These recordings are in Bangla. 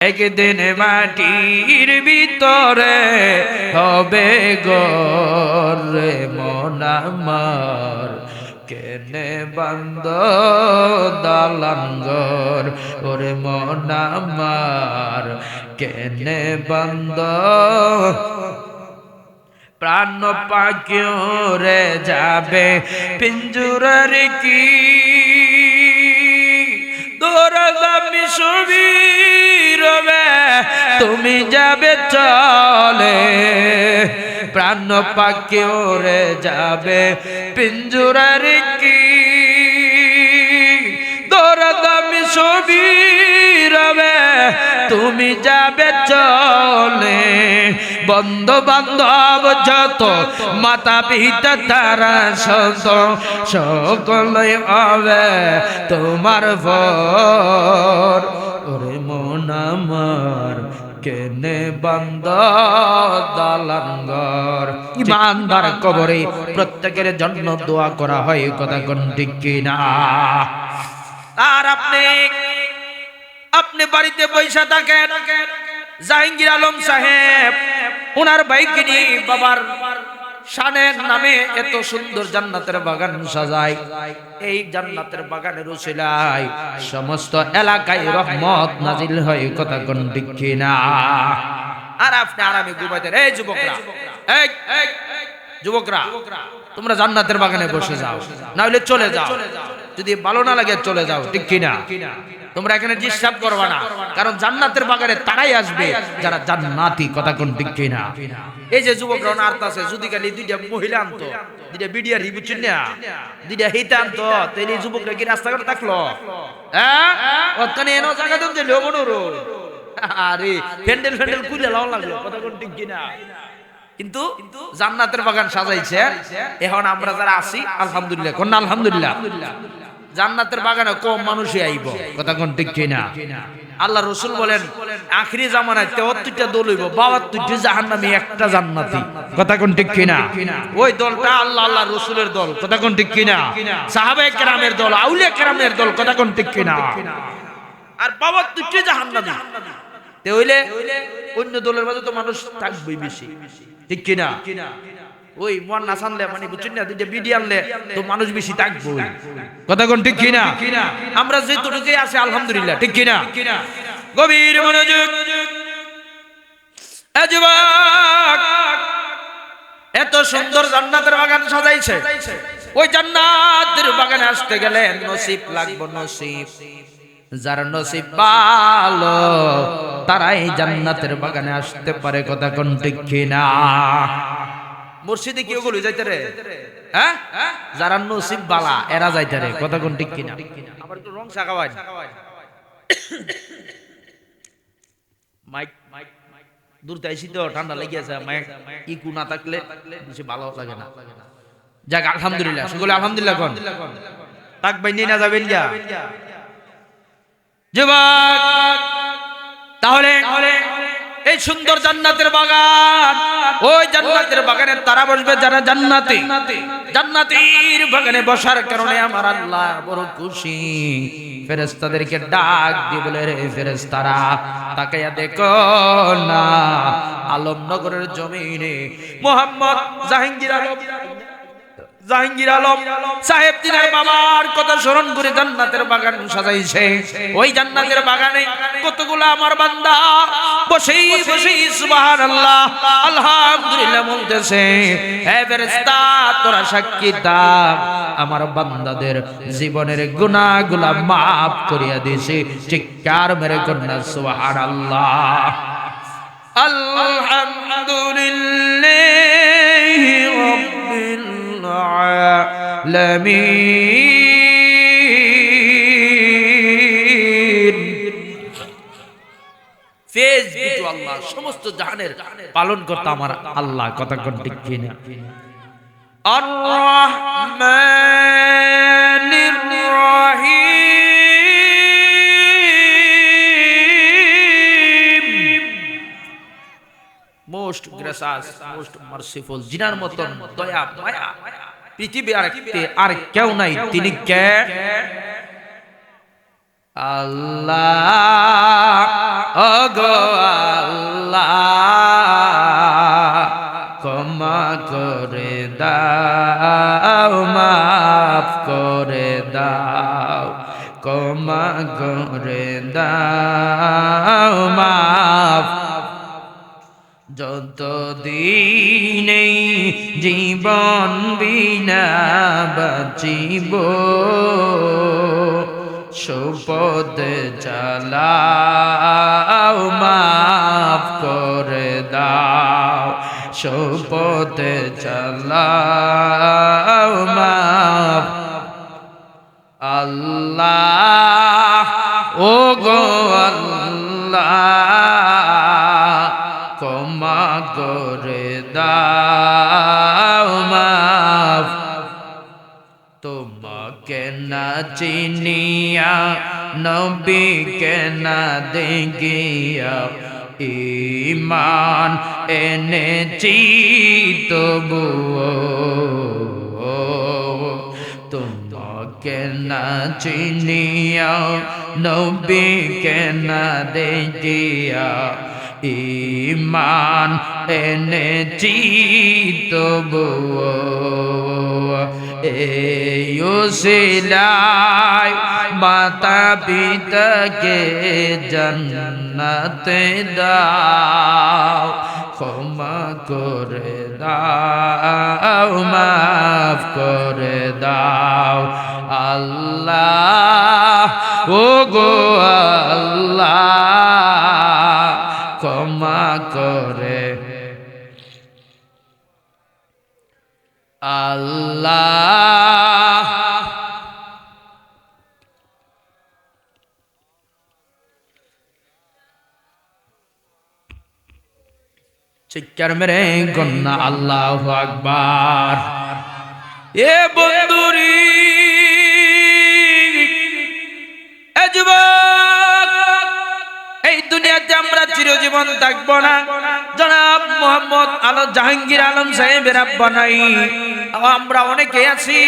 একদিন মাটির ভিতরে হবে গরে মন আমার কেনে বান্দ দালাঙ্গর ওরে মন আমার কেনে বান্দ প্রাণ পাখিও রে যাবে পিঞ্জুরার কি? দৌড়াদামি ছবি রবে তুমি যাবে চলে। প্রাণ পাকে ওরে যাবে পিঞ্জুরার কি? দৌড়াদামি ছবি রবে তুমি যাবে চলে। বন্ধু বান্ধব যত মাতা পিতা তারা সত সকলে হবে তোমার ভর। ওরে মন আমার কেনে বন্ধ দালাঙ্গর। ইমানদার কবরে প্রত্যেকের জন্য দোয়া করা হয় কথা কোন ঠিক কিনা? আর আপনি আপনি বাড়িতে পয়সা থাকেন। জাহাঙ্গীর আলম সাহেব ওনার বাইকে নিয়ে বাবার শানের নামে এত সুন্দর জান্নাতের বাগান সাজায়। এই জান্নাতের বাগানের উসিলায় সমস্ত এলাকায় রহমত নাজিল হয় কথা কোন ঠিক না আর আপনি আরামে ঘুমাইতেন। এই যুবকরা এই, যুবকরা তোমরা জান্নাতের বাগানে বসে যাও না হলে চলে যাও। যদি ভালো না লাগে চলে যাও ঠিক কিনা? তোমরা এখানে ডিস্টার্ব করবা না। কারণ জান্নাতের বাগানে তারাই আসবে যারা জান্নাতি কথা কোন ঠিক কিনা। এই যে যুবকরা নার্ত আছে, যদি খালি দুইটা মহিলা আনতো, দুইটা বিডিয়া রিবু চিন্না, দুইটা হিতা আনতো তাহলে যুবকরা কি রাস্তাঘাটে থাকল? হ্যাঁ? ওখানে এনো জায়গা দেন যে লোমনোর আরে প্যান্ডেল ফ্যান্ডেল খুলে লাও লাগল, কথা কোন ঠিক কিনা। কিন্তু জান্নাতের বাগান সাজাইছে। এখন আমরা যারা আছি, আলহামদুলিল্লাহ। কোন আলহামদুলিল্লাহ। জান্নাতের বাগানে কম মানুষই আইব। কথা কোন ঠিক কিনা? আল্লাহ রসুল বলেন আখরি জামানায় তেহত্তরটা দল হইব বাহাত্তরটি জাহান্নামী একটা জান্নাতি। কথা কোন ঠিক কিনা? ওই দলটা আল্লাহ আল্লাহ রসুলের দল। কথা কোন ঠিক কিনা? সাহাবে কেরামের দল আউলিয়া কেরামের দল কথা কোন ঠিক কিনা? আর বাহাত্তরটি জাহান্নামী। তে হইলে অন্য দলের মাঝে তো মানুষ থাকবেই বেশি। ঠিক কিনা? ওই মন না সানলে মানে বুঝছেন না দুইটা বিডি আনলে তো মানুষ বেশি থাকব কথা কোন ঠিক কিনা? আমরা যে যেটুকুই আছে আলহামদুলিল্লাহ ঠিক কিনা? গভীর মনোযোগ। এত সুন্দর জান্নাতের বাগান সাজাইছে। ওই জান্নাতের বাগানে আসতে গেলে নসিব লাগবো নসিব। যার নসিব ভালো তারাই জান্নাতের বাগানে আসতে পারে কথা কোন ঠিক কিনা? মসজিদে কি ওগুলো যাইতে রে? হ্যাঁ? যারা নসিব বালা এরা যাইতে রে কথা কোন ঠিক কিনা? আবার একটু রং শাখাবাই। মাইক মাইক দূর তাইছি তো ঠান্ডা লেগে আছে মাইক। ইকু না থাকলে বেশি ভালো লাগে না। যাক আলহামদুলিল্লাহ সকলে আলহামদুলিল্লাহ কোন? তাক বাইনি না যাবেন যা যুবক তাহলে এই সুন্দর জান্নাতের বাগান। ওই জান্নাতের বাগানে তারা বসবে যারা জান্নাতি। জান্নাতির বাগানে বসার কারণে আমার আল্লাহ বড় খুশি। ফেরেস্তাদেরকে ডাক দিয়ে বলে, রে ফেরেস্তারা তাকাইয়া দেখো না, আলমনগরের জমিনে মোহাম্মদ জাহাঙ্গীর আলম জাহাঙ্গীর আলম সাহেব দিনের বাবার কথা স্মরণ করে জান্নাতের বাগান সাজাইছে। ওই জান্নাতের বাগানে কতগুলো আমার বান্দা বসেই বসেই সুবহানাল্লাহ, আলহামদুলিল্লাহ বলতেছে, হে ফেরেশতা, তোরা সাক্ষী আমার বান্দাদের জীবনের গুনাহগুলা মাফ করিয়া দিয়েছে, চিৎকার মেরে কন্যা, সুবহানাল্লাহ। আলহামদুলিল্লাহ রাব্বিল العالمين ফেজ বিটু আল্লাহ সমস্ত জাহানের পালন করতে আমার আল্লাহ কথা কোন ঠিক কিনা আর রহমানির রহিম মোস্ট গ্রেসাস মোস্ট মার্সিফুল জিনার মতন দয়া মায়া পৃথিবী আর আর কেউ নাই, তিনি কে? আল্লাহ অগো আল্লাহ, ক্ষমা করে দাও, মাফ করে দাও, ক্ষমা করে দাও মাফ বিনা বাঁচিব সুপদ চালাও মাফ করে দাও। সুপদ চালাও নবীকে না দেখিয়া ইমান এনেছি, তবুও তোমাকে না চিনিয়া, নবীকে না দেখিয়া ইমান এনেছি, তবুও এ এলাই মাতা পিতাকে জন্নতে দাও, ক্ষমা করে দাও, মাফ করে দাও। আল্লাহ ও গো আল্লাহ, ক্ষমা করে। আল্লাহ চিৎকার মেরে গন্না আল্লাহ আকবার। এ বন্ধুরি এই দুনিয়াতে আমরা চিরজীবন থাকব না। জনাব মোহাম্মদ আলম জাহাঙ্গীর আলম সাহেবের আব্বা নাই। আমরা অনেকে আছি,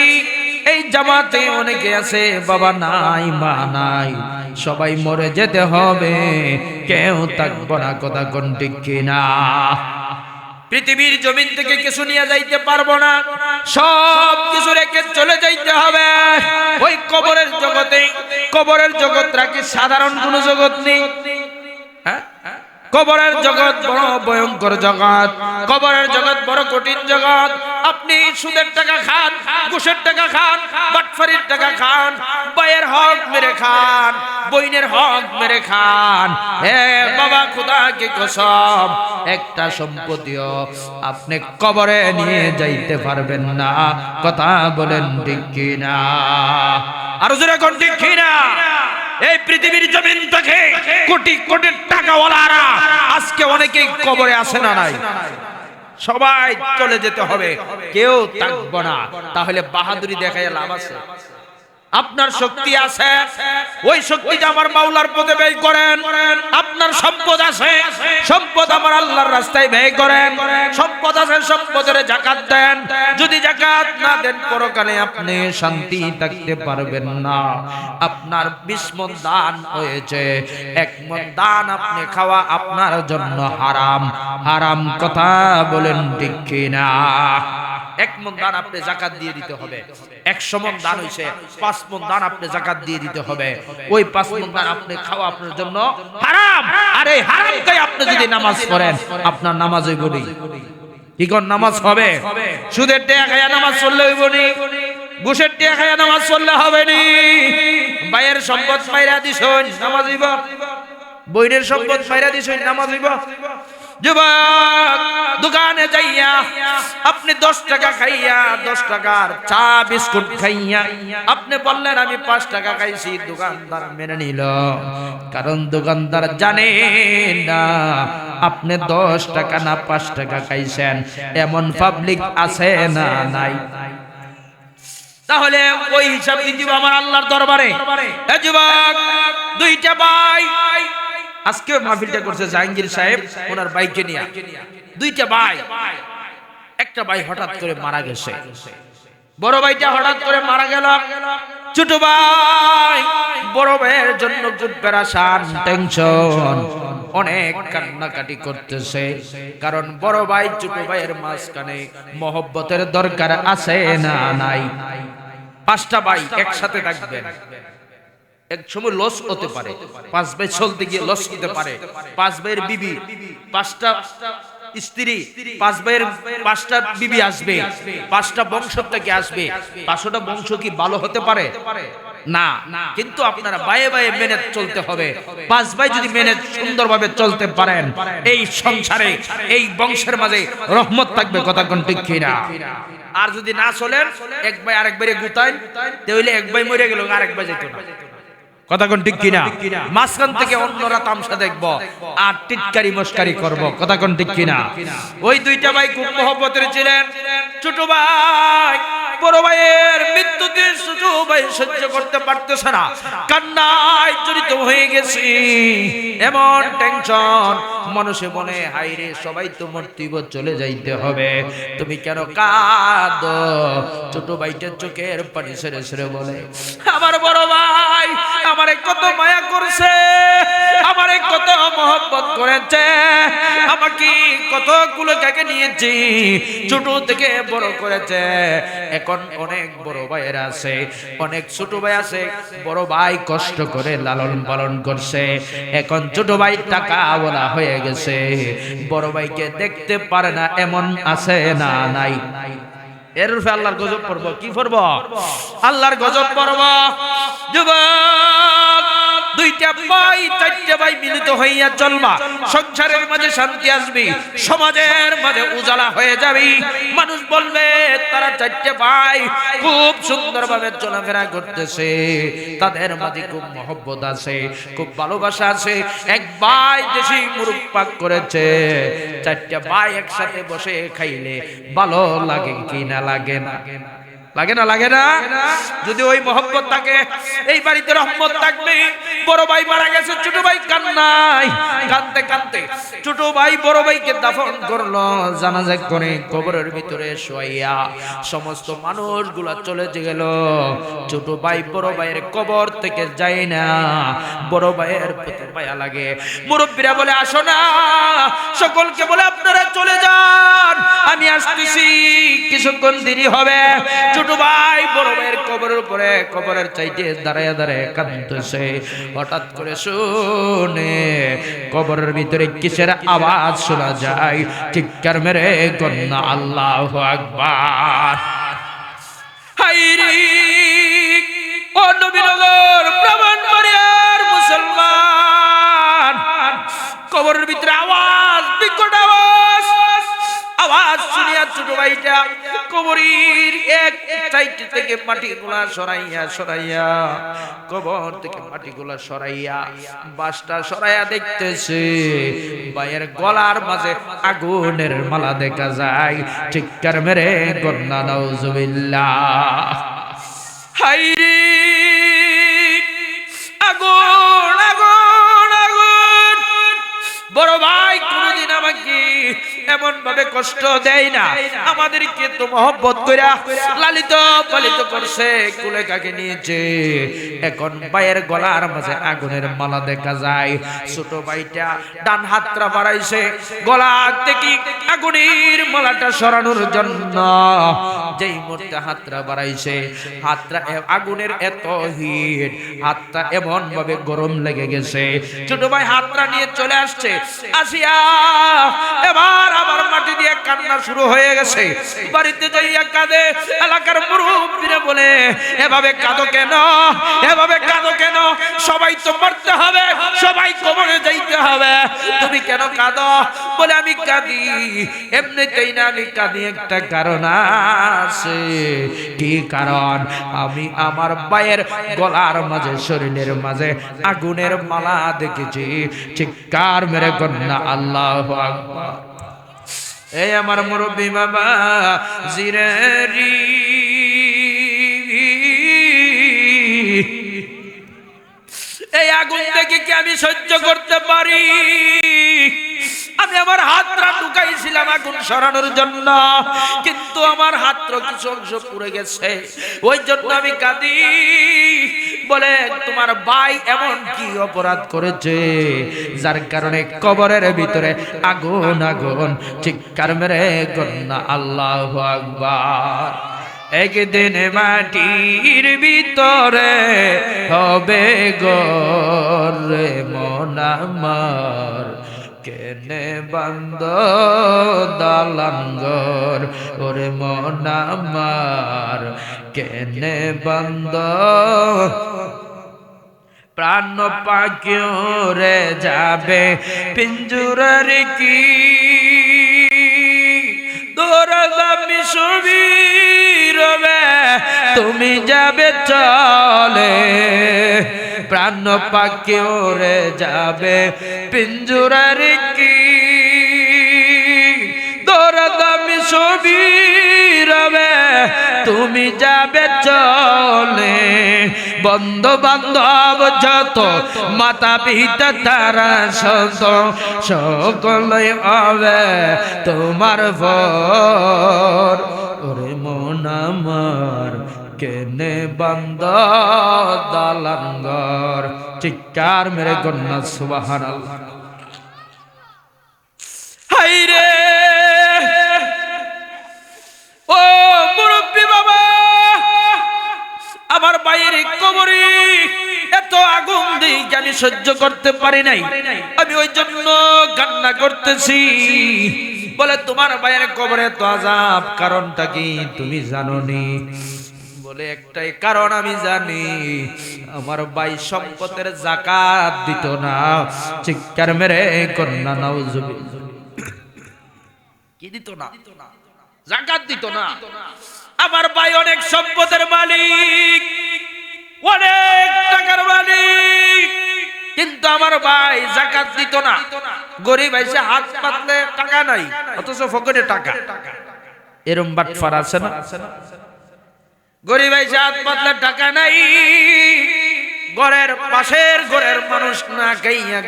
এই জামাতে অনেকে আছে, বাবা নাই, মা নাই। সবাই মরে যেতে হবে। কেউ থাকব না, কথা কোন ঠিক কিনা? পৃথিবীর জমিন থেকে কিছু নিয়ে যাইতে পারব না। সব কিছু রেখে চলে যাইতে হবে। ওই কবরের জগতে, কবরের জগৎ রাখি সাধারণ কোন জগৎ নেই। হ্যাঁ? কবরের জগৎ বড় ভয়ঙ্কর জগৎ। কবরের জগৎ বড় কঠিন জগৎ। আপনি সুদের টাকা খান, ঘুষের টাকা খান, বাটফারির টাকা খান বইয়ের হক মেরে খান, বইনের হক মেরে খান। হে বাবা, খুদা, কি কসম? একটা সম্পত্তিও আপনি কবরে নিয়ে যাইতে পারবেন না। কথা বলেন ঠিক কিনা? আরও জোরে কোন ঠিক কিনা? এই পৃথিবীর জমিন থেকে কোটি কোটি টাকাওয়ালারা আজকে অনেকেই কবরে আসে না নাই? সবাই চলে যেতে হবে। কেউ থাকব না। তাহলে বাহাদুরি দেখায় লাভ আছে? আপনার শক্তি আছে। ওই শক্তিটা আমার মাওলার পথে ব্যয় করেন আপনার সম্পদ আছে। সম্পদ আমার আল্লাহর রাস্তায় ব্যয় করেন। সম্পদ আছে সম্পদের জাকাত দেন। যদি জাকাত না দেন পরকালে আপনি শান্তি থাকতে পারবেন না। আপনার বিশ মন দান হয়েছে। এক মন দান আপনি খাওয়া আপনার জন্য হারাম। হারাম। কথা বলেন ঠিক কিনা? এক মন দান আপনি জাকাত দিয়ে দিতে হবে। একশো মন দান হইছে, পাঁচ মন দান আপনি জাকাত দিয়ে দিতে হবে। ওই পাঁচ মন দান আপনি খাওয়া আপনার জন্য হারাম। আর এই হারামটাই আপনি যদি নামাজ পড়েন, আপনার নামাজ হইব নি। কি কোন নামাজ হবে? সুদের টেয়া খাইয়া নামাজ চললে হইব নি। ঘুষের টেয়া খাইয়া নামাজ চললে হবে নি। বাইয়ের সম্পদ মাইরা দিস নামাজ হইব। বইনের সম্পদ মাইরা দিস নামাজ হইব। দোকানে যাইয়া আপনি দশ টাকা খাইয়া, দশ টাকার চা, বিস্কুট খাইয়া আপনি বললেন, আমি পাঁচ টাকা খাইছি। দোকানদার মেনে নিল। কারণ দোকানদার জানে না, আপনি দশ টাকা না পাঁচ টাকা খাইছেন। এমন পাবলিক আছে না নাই? তাহলে ওই হিসাব দিব আমার আল্লাহর দরবারে। দুইটা ভাই আজকে মাহফিলটা করছে জাহাঙ্গীর সাহেব ওনার বাইকে নিয়ে। দুইটা ভাই। একটা ভাই হঠাৎ করে মারা গেছে। বড় ভাইটা হঠাৎ করে মারা গেল। ছোট ভাই বড় ভাইয়ের জন্য খুব পেরাসান টেনশন অনেক কান্নাকাটি করতেছে। কারণ বড় ভাই ছোট ভাইয়ের মাঝখানে মহব্বতের দরকার আছে না নাই? পাঁচটা ভাই একসাথে থাকবেন। এক সময় লস হতে পারে। পাঁচ ভাই চলতে গিয়ে লস হতে পারে। পাঁচ ভাইয়ের বিবি, পাঁচটা স্ত্রী, পাঁচ ভাইয়ের পাঁচটা বিবি আসবে, পাঁচটা বংশ থেকে আসবে। পাঁচটা বংশ কি ভালো হতে পারে? না। কিন্তু আপনারা বায়ে বায়ে মেনে চলতে হবে। পাঁচ ভাই যদি মেনে সুন্দরভাবে চলতে পারেন, এই সংসারে, এই বংশের মাঝে রহমত থাকবে, কথা কোন ঠিক আর যদি না চলেন, এক ভাই আরেক ভাইরে গুতাইন তাহলে এক ভাই মরে গেল, আরেক ভাই যেত না। কথা কোন ঠিক কিনা? মাঝখান থেকে অন্যরা তামসা দেখব আর টিটকারি মস্কারি করব। কথা কোন ঠিক কিনা ওই দুইটা ভাই খুব মহব্বতের ছিলেন। ছোট ভাই বড় ভাইয়ের ভাই সহ্য করতে পারতেছে না। কান্নায় জড়িত হয়ে গেছি। এমন টেনশন। মানুষে মনে হাইরে সবাই তো মর্তিব চলে যাইতে হবে। তুমি কেন কাঁদ? ছোট ভাইটা চোখের পানি ছেড়ে ছেড়ে বলে, আমার বড় ভাই আমারে কত মায়া করছে, আমারে কত মহব্বত করেছে, আমাকে কতগুলো কাকে নিয়েছি, ছোট থেকে বড় করেছে। অনেক বড় ভাইয়ের আছে অনেক ছোট ভাই আছে বড় ভাই কষ্ট করে লালন পালন করছে এখন ছোট ভাই টাকা বলা হয়ে গেছে বড় ভাইকে দেখতে পারে না এমন আছে না নাই। এর রূপে আল্লাহর গজব পড়ব কি পড়ব? আল্লাহর গজব পড়ব। যুবক! দুইটা ভাই, চারটা ভাই মিলিত হইয়া চলবা। সংসারের মাঝে শান্তি আসবে, সমাজের মাঝে উজালা হয়ে যাবে। মানুষ বলবে, তারা চারটে ভাই খুব সুন্দরভাবে চলাফেরা করতেছে। তাদের মাঝে খুব মহব্বত আছে, খুব ভালোবাসা আছে। এক ভাই দেশি মুরুখ পাক করেছে। চারটা ভাই একসাথে বসে খাইলে ভালো লাগে কি না লাগে না। লাগে না লাগে না? যদি ওই মোহব্বত থাকে, এই বাড়িতে রহমত থাকবে। বড় ভাই মারা গেছে, ছোট ভাই কান্নাই কানতে কানতে ছোট ভাই বড় ভাইকে দাফন করল, জানাজা করে কবরের ভিতরে শোয়াইয়া সমস্ত মানুষগুলা চলে গেল। ছোট ভাই বড় ভাইয়ের কবর থেকে যায় না। বড় ভাইয়ের প্রতি মায়া লাগে। মুরব্বীরা বলে, আসো না। সকলকে বলে আপনারা চলে যান। আমি আসতেছি। কিছুক্ষণ দেরি হবে। ছোট ভাই, বড় ভাইয়ের কবরের উপরে, কবরের চাইতে দাঁড়ায় দাঁড়ায় কাঁদতেছে। হঠাৎ করে শুনে কবরের ভিতরে কিসের আওয়াজ শোনা যায়? চিৎকার মেরে কন্যা, আল্লাহ আকবার। হাইরি ও নবীনগর ব্রাহ্মণবাড়িয়ার মুসলমান! কবরের ভিতরে আওয়াজ বিকট আওয়াজ শুনিয়া ছোট ভাইটা কবরের এক সাইড থেকে মাটিগুলা সরাইয়া সরাইয়া, কবর থেকে মাটিগুলা সরাইয়া, বাসটা সরাইয়া দেখতেছে। ভাইয়ের গলার মাঝে আগুনের মালা দেখা যায়। চিৎকার মেরে কন্যা, নাউজুবিল্লাহ। হাইরে, আগুন আগুন আগুন। বড় ভাই এমন ভাবে কষ্ট দেয় না। আমাদেরকে তো মহব্বত কইরা লালিত পালিত করছে কুলে কাকে নিয়েছে এখন ভাইয়ের গলার মাঝে আগুনের মালা দেখা যায়। ছোট ভাইটা ডান হাতটা বাড়াইছে গলা থেকে আগুনের মালাটা সরানোর জন্য। যেই মুহূর্তে হাতটা বাড়াইছে, হাতটা আগুনের এত হিট, হাতটা এমন ভাবে গরম লেগে গেছে। ছোট ভাই হাতটা নিয়ে চলে আসছে, আসিয়া এবার আবার মাটি দিয়ে কান্না শুরু হয়ে গেছে। বাড়িতে যাইয়া কাঁদে, এলাকার বলে, এভাবে কাঁদো কেন? এভাবে কাঁদো কেন? সবাই তো মরতে হবে, সবাই কবরে যাইতে হবে। তুমি কেন কাঁদো? বলে, আমি কাঁদি, এমনিতেই না, আমি কাঁদি, একটা কারণ আছে। কি কারণ? আমি আমার পায়ের গলার মাঝে, শরীরের মাঝে আগুনের মালা দেখেছি। চিৎকার মেরে কন্যা আল্লাহ এই আমার মুরব্বী বাবা জিরেরি এই আগুন থেকে কি আমি সহ্য করতে পারি? আমি আমার হাতটা ঢুকাইছিলাম আগুন সরানোর জন্য, কিন্তু আমার হাতর কিছু অংশ পুড়ে গেছে। ওই জন্য আমি কাঁদি। বলে, তোমার ভাই এমন কি অপরাধ করেছে যার কারণে কবরের ভিতরে আগুন আগুন, চিৎকার মেরে কন্যা আল্লাহ আকবার? একদিন মাটির ভিতরে হবে গরে মনামার কেনে বন্ধ দালাঙ্গর ওরে মনামার কেনে বন্ধ প্রাণ পাখিরে যাবে পিঞ্জুরার কি? দৌড়ামি ছবি তুমি যাবে চলে। প্রাণ পাখি ওরে যাবে। পিঞ্জুরার কি? দৌড়ামি ছবি রবে। তুমি যাবে চলে। বন্ধু বান্ধব যত মাতা পিতা তারা সত, সকলে হবে তোমার ভর। মন আমার কেনে বন্ধ দালাঙ্গর চিৎকার মেরে গন্না সুবাহান হাই রে ও মুরব্বী বাবা, আমার বাইরে কবরে এত আগুন দিকে আমি সহ্য করতে পারি নাই? আমি ওই জন্য কান্না করতেছি। বলে, তোমার বাইরে কবরে তো আজাব কারণটা কি তুমি জানো নি বলে একটাই কারণ আমি জানি, আমার ভাই সম্পদের জাকাত দিত না। চিৎকার মেরে কন্যা নাউজুবি কি দিত না? জাকাত দিত না। আমার ভাই অনেক সম্পদের মালিক, অনেক টাকার মালিক, কিন্তু আমার ভাই জাকাত দিত না। গরিব এসে হাত পাতলে টাকা নাই, অথচ ফকরে টাকা। এরম বাটফার আছে না? গরিব পাতলা টাকা নাই। ঘরের পাশের ঘরের মানুষ না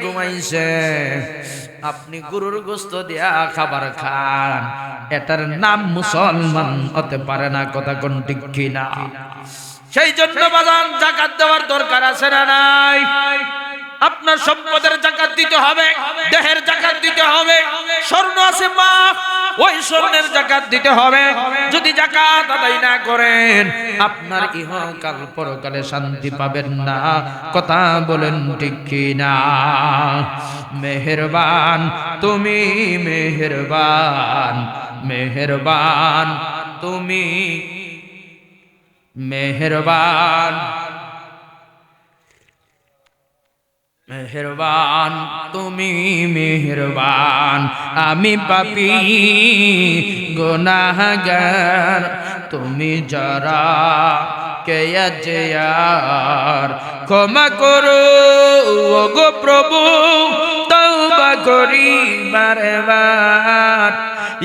ঘুমাইছে। আপনি গরুর গোস্ত দিয়া খাবার খান। এটার নাম মুসলমান হতে পারে না, কথা কোন ঠিক কিনা? সেই জন্য বাজান জাকাত দেওয়ার দরকার আছে না নাই? আপনার সম্পদের জাকাত দিতে হবে, দেহের জাকাত দিতে হবে, স্বর্ণ আছে মা, ওই স্বর্ণের জাকাত দিতে হবে। যদি জাকাত আদায় না করেন, আপনার ইহকাল পরকালে শান্তি পাবেন না। কথা বলেন ঠিক কি না মেহেরবান, তুমি মেহেরবান মেহেরবান, তুমি মেহেরবান। মেহরবান, তুমি মেহরবান। আমি পাপি, গোনাহগার, তুমি যারা কেয়ার ক্ষমা করো গো প্রভু, তওবা করি বারে বার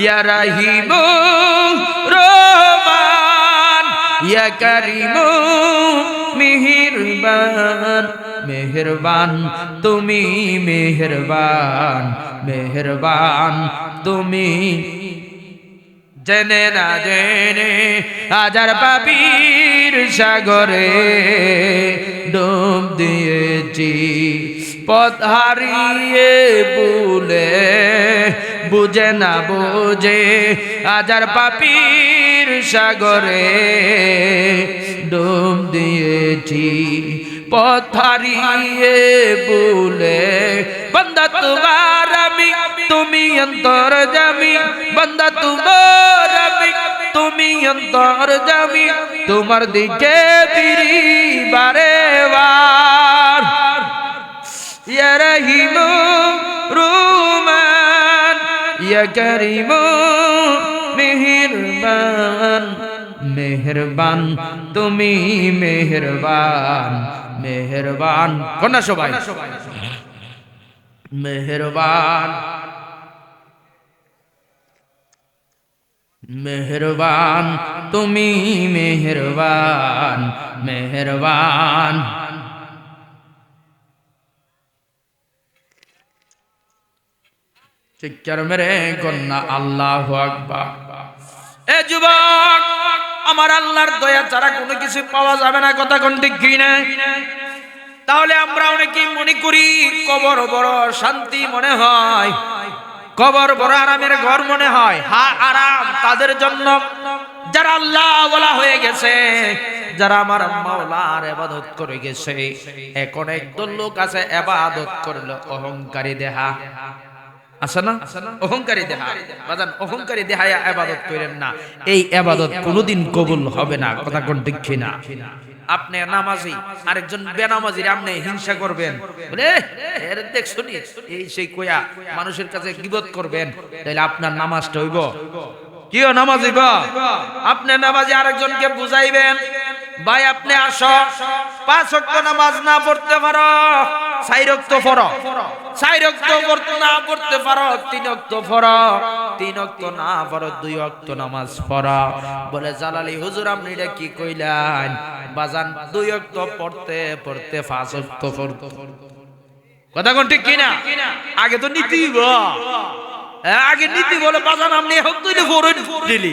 ইয়া রাহিম রহমান, ইয়া করিম মিহিরবান। মেহরবান, তুমি মেহরবান মেহরবান, তুমি জেনে না জেনে হাজার পাপির সাগরে ডুব দিয়েছি। পথ হারিয়ে বলে বুঝে না বুঝে হাজার পাপির সাগরে ডুব দিয়েছি। পথারিয়ে বলে বন্দা তোমার আমি তুমি অন্তর জামি বন্দা তোমার আমি তুমি অন্তর জামি তোমার দিকে ফিরি বারে বার ইয়া রহিম রুমান ইয়া করিম মেহেরবান মেহরবান তুমি মেহরবান মেহরবান। কন্যা সবাই? মেহরবান। মেহরবান, তুমি মেহরবান মেহরবান। চিৎকার মেরে কন্যা আল্লাহ আকবার। এ যুবক! আমার আল্লাহর দয়া ছাড়া কোনো কিছু পাওয়া যাবে না, কথা কোন ঠিক তাহলে আমরা অনেকেই মনে করি কবর বড় শান্তি মনে হয়, কবর বড় আরামের ঘর মনে হয়, হা, আরাম তাদের জন্য। যারা আল্লাহ বলা হয়ে গেছে, যারা আমার মাওলার এবাদত করে গেছে এখন একদল লোক আছে এবাদত করল অহংকারী দেহা। না? অহংকারী দেহা। অহংকারী দেহায় আবাদত করেন না। এই আবাদত কোনোদিন কবুল হবে না, কথা কোন ঠিক না আপনি নামাজি, আরেকজন বেনামাজির আপনি হিংসা করবেন। বলে এর দেখ এই সেই কয়া মানুষের কাছে গিবত করবেন। তাহলে আপনার নামাজটা হইব। কিও নামাজি আপনি নামাজি আরেকজনকে বুঝাইবেন। ভাই আপনি আসো। পাঁচ ওয়াক্ত নামাজ না পড়তে পারো। চাই রক্ত পড়ো। চাই রক্ত না পড়তে পারো তিন অক্ত পড়ো। তিন অক্ত না পড়ো দুই অক্ত নামাজ পড়ো। বলে জালালি হুজুর আপনি এটা কি কইলেন? বাজান দুই অক্ত পড়তে পড়তে পাঁচ অক্ত পড়তে কথা কোন ঠিক কিনা? আগে তো নীতি হ্যাঁ, আগে নীতি বলে বাজান আপনি ফোরেন দিলি।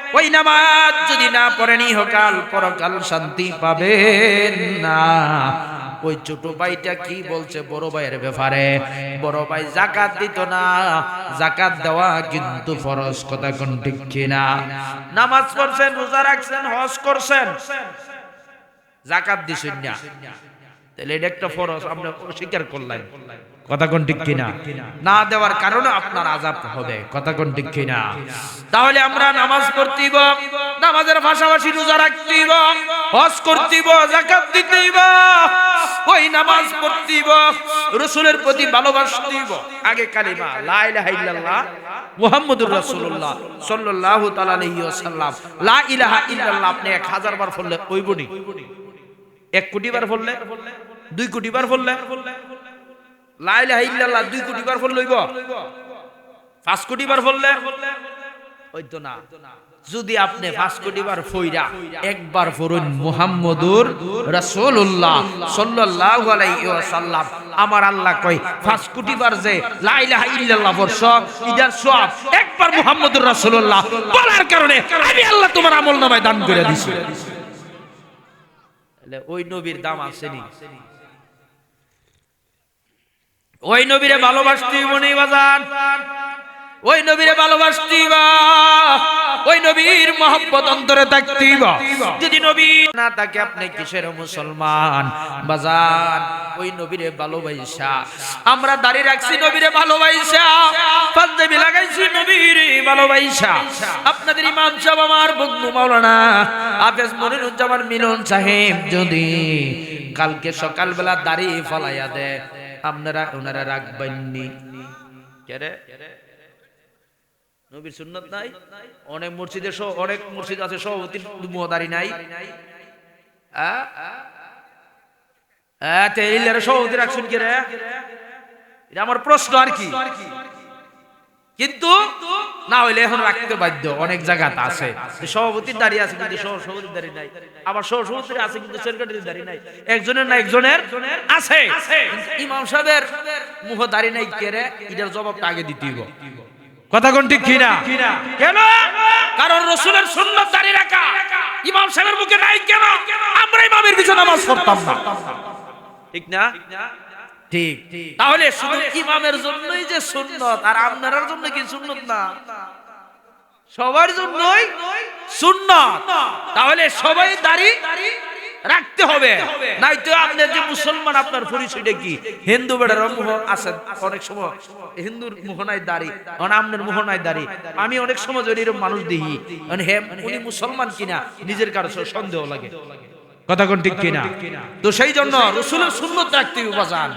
ওই নামাজ যদি না পড়েনি হকাল পরকাল শান্তি পাবেন না। ওই ছোট ভাইটা কি বলছে? বড় ভাইয়ের ব্যাপারে। বড় ভাই জাকাত দিত না। জাকাত দেওয়া কিন্তু ফরজ, কথা কোন ঠিক কিনা? নামাজ পড়ছেন, রোজা রাখছেন, হজ করছেন। জাকাত দিছেন না। তাহলে এটা একটা ফরজ, আমরা স্বীকার করলাম। কথা কোন ঠিক কিনা? না দেওয়ার কারণে আপনার আজাব হবে। কথা কোন ঠিক কিনা? তাহলে আমরা নামাজ পড়তেইব নামাজের পাশাপাশি রোজা রাখতেইব হজ করতেইব যাকাত দিতেইব ওই নামাজ পড়তেইব রসুলের প্রতি ভালোবাসতেইব আগে কালিমা লা ইলাহা ইল্লাল্লাহ মুহাম্মদুর রাসূলুল্লাহ সাল্লাল্লাহু তাআলা আলাইহি ওয়াসাল্লাম। লা ইলাহা ইল্লাল্লাহ আপনি 1000 বার পড়লে ওইবনি এক কোটি বার পড়লে দুই কোটি বার পড়লে লাইলা দুই কোটি বার পড়লে হইব পাঁচ কোটি বার পড়লে হইতো না। যদি আপনি পাঁচ কোটি বার ফইরা একবার পড়ুন মুহাম্মদুর রাসূলুল্লাহ সাল্লাল্লাহু আলাইহি ওয়াসাল্লাম, আমার আল্লাহ কই পাঁচ কোটি বার যে লা ইলাহা ইল্লাল্লাহ বর্ষ ইদার সব একবার মুহাম্মদুর রাসূলুল্লাহ বলার কারণে আমি আল্লাহ তোমার আমল নামায় দান করে দিছি। ওই নবীর দাম আসেনি। ওই নবীরে ভালোবাসতি মনে বাজান? ওই নবীরে ভালোবাসতি ওই নবীর মহব্বত অন্তরে থাকতি যদি নবী না থাকে, আপনি কিসের মুসলমান? বাজান, ওই নবীরে ভালোবাসা আমরা দাঁড়িয়ে রাখছি নবীরে ভালোবাসা পাঞ্জাবি লাগাইছি নবীরে ভালোবাসা আপনাদের ইমাম সাহেব আমার বন্ধু মাওলানা হাফেজ মনিরুজ্জামান মিলন সাহেব যদি কালকে সকালবেলা দাড়ি ফলাইয়া দেয় আপনারা ওনারা রাখবেননি কেরে? নবীর সুন্নত নাই? অনেক মসজিদে সহ অনেক মসজিদ আছে সভাপতির মুহদারি নাই। কে রে এটা আমার প্রশ্ন আর কি? কিন্তু না হইলে এখন রাখতে বাধ্য, অনেক জায়গাতে আছে। সভাপতির দাঁড়িয়ে আছে কিন্তু সহ সভাপতির দাঁড়িয়ে নাই, আবার সহ সভাপতির আছে কিন্তু সেক্রেটারির দাঁড়িয়ে নাই। একজনের না একজনের আছে। ইমাম সাহেবের মুখ দাঁড়িয়ে নাই কেরে এটার জবাবটা আগে দিতেই কথা কোন ঠিক কিনা? কেন? কারণ রসুলের সুন্নত দাঁড়িয়ে রাখা, ইমাম সাহেবের মুখে নাই কেন? আমরা ইমামের পিছনে নামাজ পড়তাম না। ঠিক না? ঠিক। তাহলে শুধু ইমামের জন্যই যে সুন্নত আর আপনার জন্য কি সুন্নত না? সবার জন্যই সুন্নত। তাহলে সবাই দাড়ি রাখতে হবে। নাই তো আপনার যে মুসলমান আপনার পরিচয়টা কি? হিন্দু বেড়ার মুহ আছেন অনেক সময়। হিন্দুর মুহ নাই দাড়ি। মানে আপনার মুহ নাই দাড়ি। আমি অনেক সময় যদি এরকম মানুষ দেখি। মানে হে উনি মুসলমান কিনা নিজের কারও সন্দেহ লাগে। কথা কোন ঠিক কিনা? তো সেই জন্য রসুলের সুন্নত রাখতে উপাচান